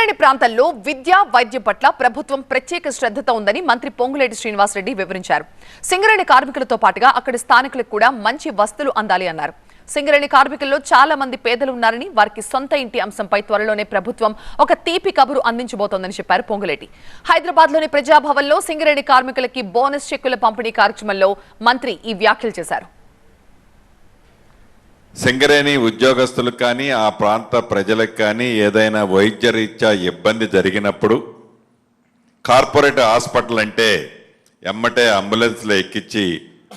సింగరేణి ప్రాంతంలో విద్య వైద్యం పట్ల ప్రభుత్వం ప్రత్యేక శ్రద్ధతో ఉందని మంత్రి పొంగులేటి శ్రీనివాసరెడ్డి వివరించారు. సింగరేణి కార్మికులతో పాటుగా అక్కడి స్థానికులకు కూడా మంచి వసతులు అందాలి అన్నారు. సింగరేణి కార్మికుల్లో చాలా మంది పేదలు ఉన్నారని వారికి సొంత ఇంటి అంశంపై త్వరలోనే ప్రభుత్వం ఒక తీపి కబురు అందించబోతోందని చెప్పారు పొంగులేటి. హైదరాబాద్లోని ప్రజాభవన్లో సింగరేణి కార్మికులకి బోనస్ చెక్కుల పంపిణీ కార్యక్రమంలో మంత్రి ఈ వ్యాఖ్యలు చేశారు. సింగరేణి ఉద్యోగస్తులకు కానీ ఆ ప్రాంత ప్రజలకు కానీ ఏదైనా వైద్యరీత్యా ఇబ్బంది జరిగినప్పుడు కార్పొరేట్ హాస్పిటల్ అంటే ఎమ్మటే అంబులెన్స్లో ఎక్కించి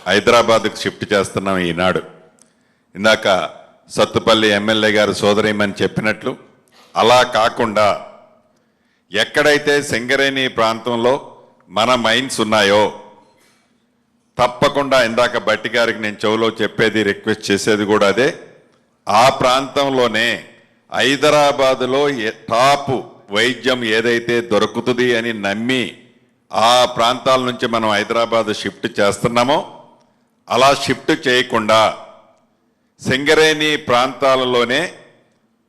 హైదరాబాద్కు షిఫ్ట్ చేస్తున్నాం ఈనాడు. ఇందాక సత్తుపల్లి ఎమ్మెల్యే గారు సోదరిమని చెప్పినట్లు అలా కాకుండా ఎక్కడైతే సింగరేణి ప్రాంతంలో మన మైన్స్ ఉన్నాయో తప్పకుండా ఇందాక బట్టి గారికి నేను చెవులో చెప్పేది రిక్వెస్ట్ చేసేది కూడా అదే. ఆ ప్రాంతంలోనే హైదరాబాదులో టాప్ వైద్యం ఏదైతే దొరుకుతుంది అని నమ్మి ఆ ప్రాంతాల నుంచి మనం హైదరాబాద్ షిఫ్ట్ చేస్తున్నామో అలా షిఫ్ట్ చేయకుండా సింగరేణి ప్రాంతాలలోనే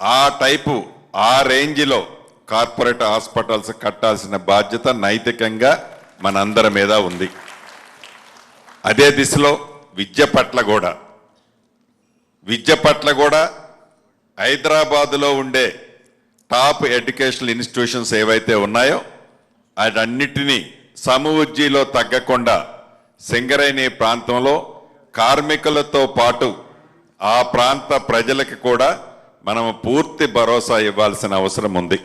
ఆ టైపు ఆ రేంజ్లో కార్పొరేట్ హాస్పిటల్స్ కట్టాల్సిన బాధ్యత నైతికంగా మనందరి మీద ఉంది. అదే దిశలో విద్య పట్ల కూడా. విద్య పట్ల కూడా హైదరాబాదులో ఉండే టాప్ ఎడ్యుకేషనల్ ఇన్స్టిట్యూషన్స్ ఏవైతే ఉన్నాయో అటన్నిటినీ సమవుజ్జీలో తగ్గకుండా సింగరేణి ప్రాంతంలో కార్మికులతో పాటు ఆ ప్రాంత ప్రజలకు కూడా మనం పూర్తి భరోసా ఇవ్వాల్సిన అవసరం ఉంది.